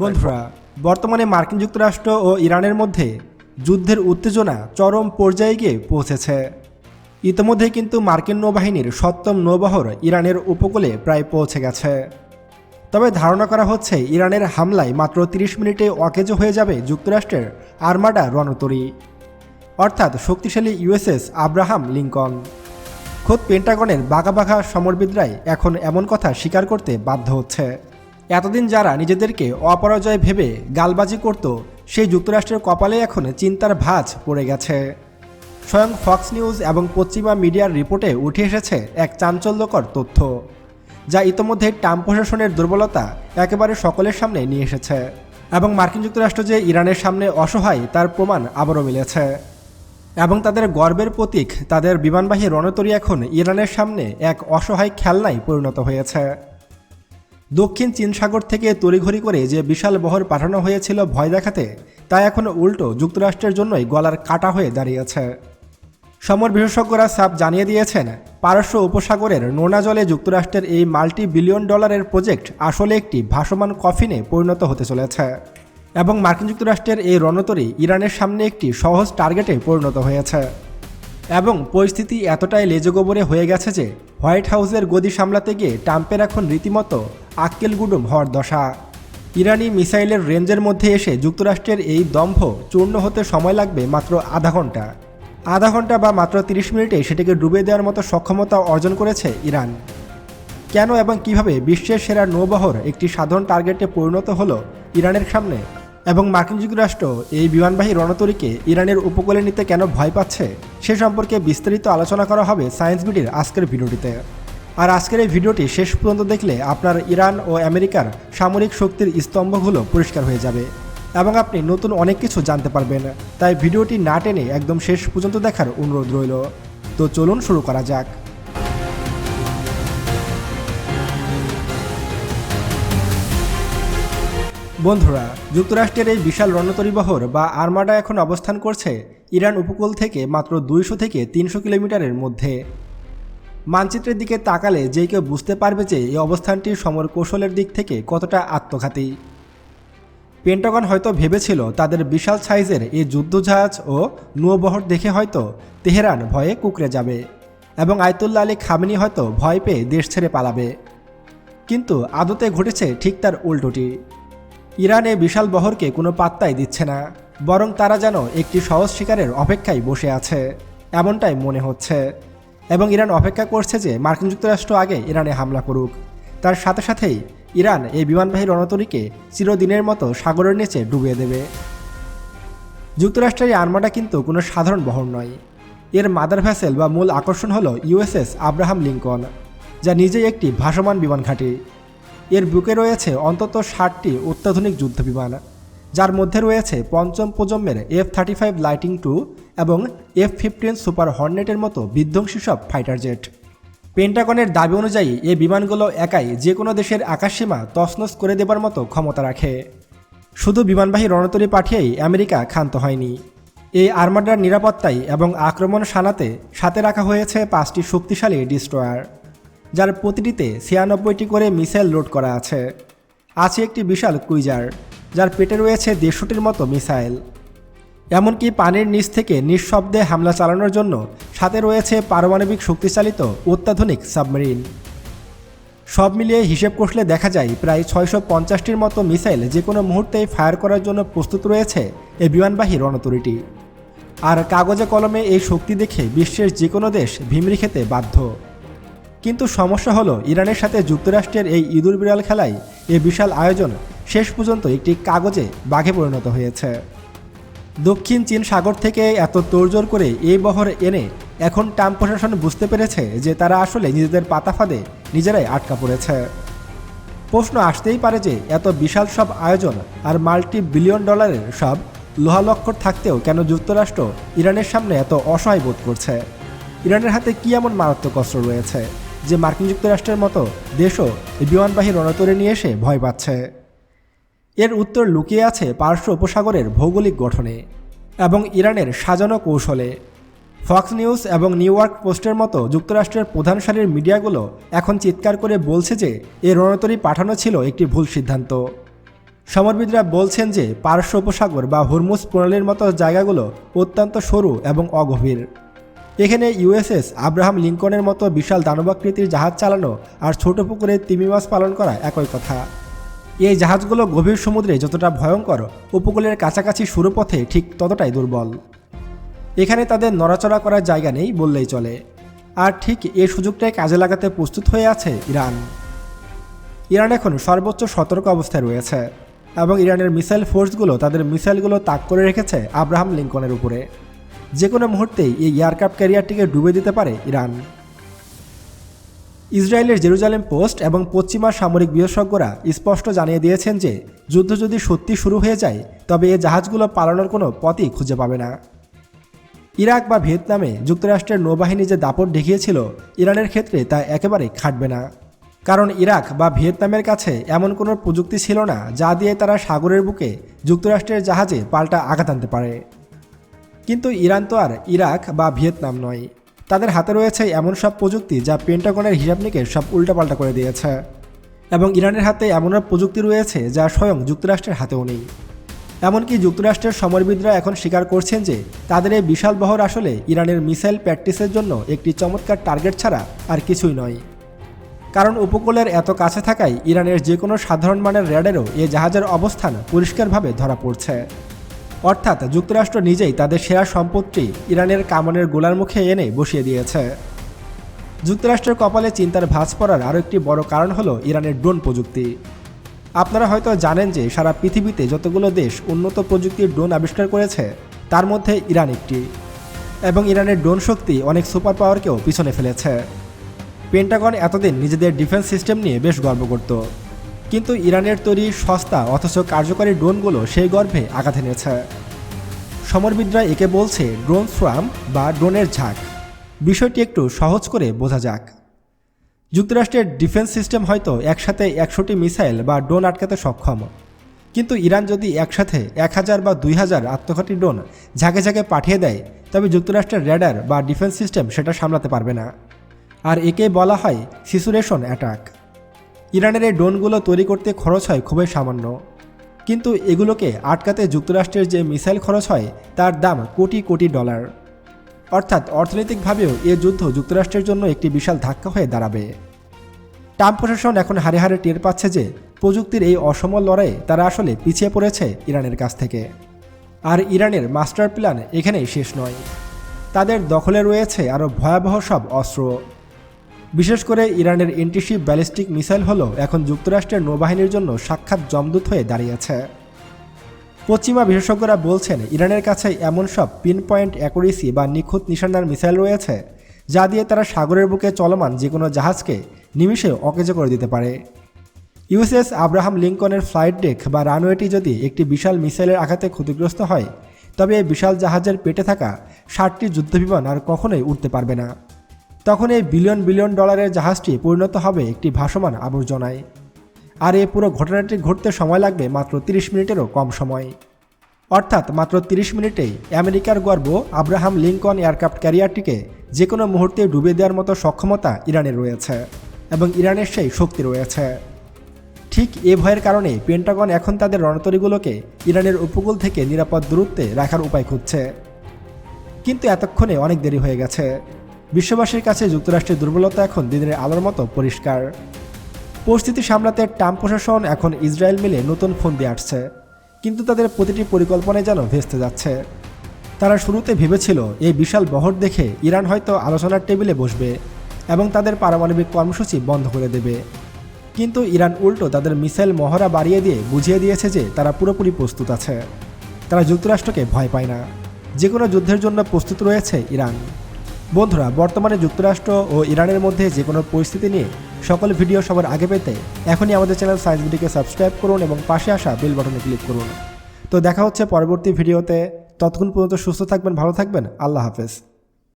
বন্ধুরা, বর্তমানে মার্কিন যুক্তরাষ্ট্র ও ইরানের মধ্যে যুদ্ধের উত্তেজনা চরম পর্যায়ে গিয়ে পৌঁছেছে। ইতিমধ্যে কিন্তু মার্কিন নৌবাহিনীর সপ্তম নৌবহর ইরানের উপকূলে প্রায় পৌঁছে গেছে। তবে ধারণা করা হচ্ছে, ইরানের হামলায় মাত্র 30 মিনিটে অকেজো হয়ে যাবে যুক্তরাষ্ট্রের আর্মাডা রণতরী। অর্থাৎ শক্তিশালী ইউএসএস আব্রাহাম লিঙ্কন। খোদ পেন্টাগনের বাঘা বাঘা সমরবিদরাই এখন এমন কথা স্বীকার করতে বাধ্য হচ্ছে। এতদিন যারা নিজেদেরকে অপরাজয় ভেবে গালবাজি করত, সেই যুক্তরাষ্ট্রের কপালে এখন চিন্তার ভাঁজ পড়ে গেছে। স্বয়ং ফক্স নিউজ এবং পশ্চিমা মিডিয়ার রিপোর্টে উঠে এসেছে এক চাঞ্চল্যকর তথ্য, যা ইতোমধ্যে ট্রাম্প প্রশাসনের দুর্বলতা একেবারে সকলের সামনে নিয়ে এসেছে এবং মার্কিন যুক্তরাষ্ট্র যে ইরানের সামনে অসহায় তার প্রমাণ আবারও মিলেছে। এবং তাদের গর্বের প্রতীক, তাদের বিমানবাহী রণতরী এখন ইরানের সামনে এক অসহায় খেলনায় পরিণত হয়েছে। দক্ষিণ চীন সাগর থেকে তড়িঘড়ি করে যে বিশাল বহর পাঠানো হয়েছিল ভয় দেখাতে, তা এখন উল্টো যুক্তরাষ্ট্রের জন্যই গলার কাটা হয়ে দাঁড়িয়েছে। সমর বিশেষজ্ঞরা সাপ জানিয়ে দিয়েছেন, পারস্য উপসাগরের নোনা জলে যুক্তরাষ্ট্রের এই মাল্টি বিলিয়ন ডলারের প্রজেক্ট আসলে একটি ভাসমান কফিনে পরিণত হতে চলেছে। এবং মার্কিন যুক্তরাষ্ট্রের এই রণতরী ইরানের সামনে একটি সহজ টার্গেটে পরিণত হয়েছে। এবং পরিস্থিতি এতটাই লেজগোবরে হয়ে গেছে যে হোয়াইট হাউসের গদি সামলাতে গিয়ে ট্রাম্পের এখন রীতিমতো আক্কেল গুডুম হওয়ার দশা। ইরানি মিসাইলের রেঞ্জের মধ্যে এসে যুক্তরাষ্ট্রের এই দম্ভ চূর্ণ হতে সময় লাগবে মাত্র আধা ঘণ্টা। আধা ঘণ্টা বা মাত্র 30 মিনিটে সেটিকে ডুবে দেওয়ার মতো সক্ষমতা অর্জন করেছে ইরান। কেন এবং কীভাবে বিশ্বের সেরা নৌবহর একটি সাধারণ টার্গেটে পরিণত হলো ইরানের সামনে? এবং মার্কিন যুক্তরাষ্ট্র এই বিমানবাহী রণতরীকে ইরানের উপকূলে নিতে কেন ভয় পাচ্ছে, সে সম্পর্কে বিস্তারিত আলোচনা করা হবে সায়েন্স বিডির আজকের ভিডিওটিতে। আর আজকের এই ভিডিওটি শেষ পর্যন্ত দেখলে আপনার ইরান ও আমেরিকার সামরিক শক্তির স্তম্ভগুলো পরিষ্কার হয়ে যাবে এবং আপনি নতুন অনেক কিছু জানতে পারবেন। তাই ভিডিওটি না টেনে একদম শেষ পর্যন্ত দেখার অনুরোধ রইল। তো চলুন শুরু করা যাক। বন্ধুরা, যুক্তরাষ্ট্রের এই বিশাল রণতরীবহর বা আর্মাডা এখন অবস্থান করছে ইরান উপকূল থেকে মাত্র দুইশো থেকে তিনশো কিলোমিটারের মধ্যে। মানচিত্রের দিকে তাকালে যে কেউ বুঝতে পারবে যে এই অবস্থানটি সমর কৌশলের দিক থেকে কতটা আত্মঘাতী। পেন্টাগন হয়তো ভেবেছিল তাদের বিশাল সাইজের এই যুদ্ধজাহাজ ও নৌবহর দেখে হয়তো তেহরান ভয়ে কুকড়ে যাবে এবং আয়তুল্লা আলী খামেনি হয়তো ভয় পেয়ে দেশ ছেড়ে পালাবে। কিন্তু আদতে ঘটেছে ঠিক তার উল্টোটি। ইরান এই বিশাল বহরকে কোনো পাত্তাই দিচ্ছে না, বরং তারা যেন একটি সহজ শিকারের অপেক্ষায় বসে আছে, এমনটাই মনে হচ্ছে। এবং ইরান অপেক্ষা করছে যে মার্কিন যুক্তরাষ্ট্র আগে ইরানে হামলা করুক। তার সাথে সাথেই ইরান এই বিমানবাহী রণতরীকে চিরদিনের মতো সাগরের নিচে ডুবিয়ে দেবে। যুক্তরাষ্ট্রের আর্মাটা কিন্তু কোনো সাধারণ বহর নয়। এর মাদার ভ্যাসেল বা মূল আকর্ষণ হল ইউএসএস আব্রাহাম লিঙ্কন, যা নিজেই একটি ভাসমান বিমান ঘাঁটি। এর বুকে রয়েছে অন্তত ষাটটি অত্যাধুনিক যুদ্ধবিমান, যার মধ্যে রয়েছে পঞ্চম প্রজন্মের F thirty five lightning two এবং এফ ফিফটিন সুপার হর্নেটের মতো বিধ্বংসী সব ফাইটার জেট পেন্টাগনের দাবি অনুযায়ী এ বিমানগুলো একাই যে কোনো দেশের আকাশসীমা তছনছ করে দেবার মতো ক্ষমতা রাখে। শুধু বিমানবাহী রণতরী পাঠিয়েই আমেরিকা ক্ষান্ত হয়নি। এই আর্মাডার নিরাপত্তায় এবং আক্রমণ সানাতে সাথে রাখা হয়েছে পাঁচটি শক্তিশালী ডিস্ট্রয়ার যার প্রতিটিতে ছিয়ানব্বইটি করে মিসাইল লোড করা আছে। আছে একটি বিশাল কুইজার, যার পেটে রয়েছে দেড়শোটির মতো মিসাইল। এমনকি পানির নিচ থেকে নিঃশব্দে হামলা চালানোর জন্য সাথে রয়েছে পারমাণবিক শক্তিচালিত অত্যাধুনিক সাবমেরিন। সব মিলিয়ে হিসেব কষলে দেখা যায় প্রায় ছয়শো পঞ্চাশটির মতো মিসাইল যে কোনো মুহূর্তেই ফায়ার করার জন্য প্রস্তুত রয়েছে এই বিমানবাহী রণতরীটি। আর কাগজে কলমে এই শক্তি দেখে বিশ্বের যে কোনো দেশ ভিমরি খেতে বাধ্য। কিন্তু সমস্যা হলো, ইরানের সাথে যুক্তরাষ্ট্রের এই ইঁদুর বিড়াল খেলায় এই বিশাল আয়োজন শেষ পর্যন্ত একটি কাগজে বাঘে পরিণত হয়েছে। দক্ষিণ চীন সাগর থেকে এত তোড়জোড় করে এই বহর এনে এখন ট্রাম্প প্রশাসন বুঝতে পেরেছে যে তারা আসলে নিজেদের পাতা ফাঁদে নিজেরাই আটকা পড়েছে। প্রশ্ন আসতেই পারে যে এত বিশাল সব আয়োজন আর মাল্টি বিলিয়ন ডলারের সব লোহালক্কর থাকতেও কেন যুক্তরাষ্ট্র ইরানের সামনে এত অসহায় বোধ করছে? ইরানের হাতে কী এমন মারাত্মক অস্ত্র রয়েছে? যে মার্কিন যুক্তরাষ্ট্রের মতো দেশও বিমানবাহী রণতরে নিয়ে এসে ভয় পাচ্ছে। এর উত্তর লুকিয়ে আছে পার্শ্ব উপসাগরের ভৌগোলিক গঠনে এবং ইরানের সাজানো কৌশলে। ফক্স নিউজ এবং নিউ ইয়র্ক পোস্টের মতো যুক্তরাষ্ট্রের প্রধান সারির মিডিয়াগুলো এখন চিৎকার করে বলছে যে এই রণতরী পাঠানো ছিল একটি ভুল সিদ্ধান্ত। সমরবিদরা বলছেন যে পারস্য উপসাগর বা হরমুজ প্রণালীর মতো জায়গাগুলো অত্যন্ত সরু এবং অগভীর। এখানে ইউএসএস আব্রাহাম লিঙ্কনের মতো বিশাল দানবাকৃতির জাহাজ চালানো আর ছোট পুকুরে তিমি মাছ পালন করা একই কথা। এই জাহাজগুলো গভীর সমুদ্রে যতটা ভয়ঙ্কর, উপকূলের কাছাকাছি সুরপথে ঠিক ততটাই দুর্বল। এখানে তাদের নড়াচড়া করার জায়গা নেই বললেই চলে। আর ঠিক এই সুযোগটাই কাজে লাগাতে প্রস্তুত হয়ে আছে ইরান। ইরান এখন সর্বোচ্চ সতর্ক অবস্থায় রয়েছে এবং ইরানের মিসাইল ফোর্সগুলো তাদের মিসাইলগুলো তাক করে রেখেছে আব্রাহাম লিঙ্কনের উপরে। যে কোনো মুহূর্তেই এই এয়ারক্রাফট ক্যারিয়ারটিকে ডুবে দিতে পারে ইরান। ইসরায়েলের জেরুজালেম পোস্ট এবং পশ্চিমা সামরিক বিশেষজ্ঞরা স্পষ্ট জানিয়ে দিয়েছেন যে যুদ্ধ যদি সত্যি শুরু হয়ে যায়, তবে এই জাহাজগুলো পালানোর কোনো পথই খুঁজে পাবে না। ইরাক বা ভিয়েতনামে যুক্তরাষ্ট্রের নৌবাহিনী যে দাপট দেখিয়েছিল, ইরানের ক্ষেত্রে তা একেবারেই খাটবে না। কারণ ইরাক বা ভিয়েতনামের কাছে এমন কোনো প্রযুক্তি ছিল না, যা দিয়ে তারা সাগরের বুকে যুক্তরাষ্ট্রের জাহাজে পাল্টা আঘাত আনতে পারে। কিন্তু ইরান তো আর ইরাক বা ভিয়েতনাম নয়। তাদের হাতে রয়েছে এমন সব প্রযুক্তি যা পেন্টাগনের হিসাব নিকেশ সব উল্টাপাল্টা করে দিয়েছে। এবং ইরানের হাতে এমন সব প্রযুক্তি রয়েছে যা স্বয়ং যুক্তরাষ্ট্রের হাতেও নেই। এমনকি যুক্তরাষ্ট্রের সমরবিদরা এখন স্বীকার করছেন যে তাদের এই বিশাল বহর আসলে ইরানের মিসাইল প্র্যাকটিসের জন্য একটি চমৎকার টার্গেট ছাড়া আর কিছুই নয়। কারণ উপকূলের এত কাছে থাকায় ইরানের যে কোনো সাধারণ মানের র্যাডারও এ জাহাজের অবস্থান পরিষ্কারভাবে ধরা পড়ছে। অর্থাৎ যুক্তরাষ্ট্র নিজেই তাদের সেরা সম্পত্তি ইরানের কামানের গোলার মুখে এনে বসিয়ে দিয়েছে। যুক্তরাষ্ট্রের কপালে চিন্তার ভাঁজ পড়ার আরও একটি বড় কারণ হলো ইরানের ড্রোন প্রযুক্তি। আপনারা হয়তো জানেন যে সারা পৃথিবীতে যতগুলো দেশ উন্নত প্রযুক্তির ড্রোন আবিষ্কার করেছে, তার মধ্যে ইরান একটি। এবং ইরানের ড্রোন শক্তি অনেক সুপার পাওয়ারকেও পিছনে ফেলেছে। পেন্টাগন এতদিন নিজেদের ডিফেন্স সিস্টেম নিয়ে বেশ গর্ব করত। কিন্তু ইরানের তৈরি সস্তা অথচ কার্যকরী ড্রোনগুলো সেই গর্ভে আঘাত এনেছে। সমরবিদরা একে বলছে ড্রোন সোয়াম বা ড্রোনের ঝাঁক। বিষয়টি একটু সহজ করে বোঝা যাক। যুক্তরাষ্ট্রের ডিফেন্স সিস্টেম হয়তো একসাথে একশোটি মিসাইল বা ড্রোন আটকাতে সক্ষম। কিন্তু ইরান যদি একসাথে এক হাজার বা দুই হাজার আত্মঘাতী ড্রোন ঝাঁকে ঝাঁকে পাঠিয়ে দেয়, তবে যুক্তরাষ্ট্রের র্যাডার বা ডিফেন্স সিস্টেম সেটা সামলাতে পারবে না। আর একে বলা হয় সিসুরেশন অ্যাটাক। ইরানের এই ড্রোনগুলো তৈরি করতে খরচ হয় খুবই সামান্য। কিন্তু এগুলোকে আটকাতে যুক্তরাষ্ট্রের যে মিসাইল খরচ হয়, তার দাম কোটি কোটি ডলার। অর্থাৎ অর্থনৈতিকভাবেও এ যুদ্ধ যুক্তরাষ্ট্রের জন্য একটি বিশাল ধাক্কা হয়ে দাঁড়াবে। ট্রাম্প প্রশাসন এখন হারে হারে টের পাচ্ছে যে প্রযুক্তির এই অসমল লড়াইয়ে তারা আসলে পিছিয়ে পড়েছে ইরানের কাছ থেকে। আর ইরানের মাস্টার প্ল্যান এখানেই শেষ নয়। তাদের দখলে রয়েছে আরও ভয়াবহ সব অস্ত্র। বিশেষ করে ইরানের এন্টিশিপ ব্যালিস্টিক মিসাইল হলো এখন যুক্তরাষ্ট্রের নৌবাহিনীর জন্য সাক্ষাৎ জমদূত হয়ে দাঁড়িয়েছে। পশ্চিমা বিশেষজ্ঞরা বলছেন, ইরানের কাছে এমন সব পিন পয়েন্ট অ্যাকুরেসি বা নিখুঁত নিশানার মিসাইল রয়েছে, যা দিয়ে তারা সাগরের বুকে চলমান যে কোনো জাহাজকে নিমিষে অকেজো করে দিতে পারে। ইউএসএস আব্রাহাম লিঙ্কনের ফ্লাইট ডেক বা রানওয়েটি যদি একটি বিশাল মিসাইলের আঘাতে ক্ষতিগ্রস্ত হয়, তবে এই বিশাল জাহাজের পেটে থাকা ষাটটি যুদ্ধবিমান আর কখনোই উঠতে পারবে না। তখন এই বিলিয়ন বিলিয়ন ডলারের জাহাজটি পরিণত হবে একটি ভাসমান আবর্জনায়। আর এই পুরো ঘটনাটি ঘটতে সময় লাগবে মাত্র 30 মিনিটেরও কম সময়। অর্থাৎ মাত্র 30 মিনিটেই আমেরিকার গর্ব আব্রাহাম লিঙ্কন এয়ারক্রাফট ক্যারিয়ারটিকে যে কোনো মুহূর্তে ডুবে দেওয়ার মতো সক্ষমতা ইরানের রয়েছে এবং ইরানের সেই শক্তি রয়েছে। ঠিক এ ভয়ের কারণে পেন্টাগন এখন তাদের রণতরীগুলোকে ইরানের উপকূল থেকে নিরাপদ দূরত্বে রাখার উপায় খুঁজছে। কিন্তু এতক্ষণে অনেক দেরি হয়ে গেছে। বিশ্ববাসীর কাছে যুক্তরাষ্ট্রের দুর্বলতা এখন দিনের আলোর মতো পরিষ্কার। পরিস্থিতি সামলাতে ট্রাম্প প্রশাসন এখন ইসরায়েল মিলে নতুন ফোন দিয়ে আসছে। কিন্তু তাদের প্রতিটি পরিকল্পনায় যেন ভেস্তে যাচ্ছে। তারা শুরুতে ভেবেছিল, এই বিশাল বহর দেখে ইরান হয়তো আলোচনার টেবিলে বসবে এবং তাদের পারমাণবিক কর্মসূচি বন্ধ করে দেবে। কিন্তু ইরান উল্টো তাদের মিসাইল মহড়া বাড়িয়ে দিয়ে বুঝিয়ে দিয়েছে যে তারা পুরোপুরি প্রস্তুত আছে। তারা যুক্তরাষ্ট্রকে ভয় পায় না। যে কোনো যুদ্ধের জন্য প্রস্তুত রয়েছে ইরান। বন্ধুরা, বর্তমানে যুক্তরাষ্ট্র ও ইরানের মধ্যে যে কোনো পরিস্থিতি নিয়ে সকল ভিডিও সবার আগে পেতে এখনই আমাদের চ্যানেল সায়েন্স ভিডিওকে সাবস্ক্রাইব করুন এবং পাশে আসা বেল বাটনে ক্লিক করুন। তো দেখা হচ্ছে পরবর্তী ভিডিওতে। ততক্ষণ পর্যন্ত সুস্থ থাকবেন, ভালো থাকবেন। আল্লাহ হাফেজ।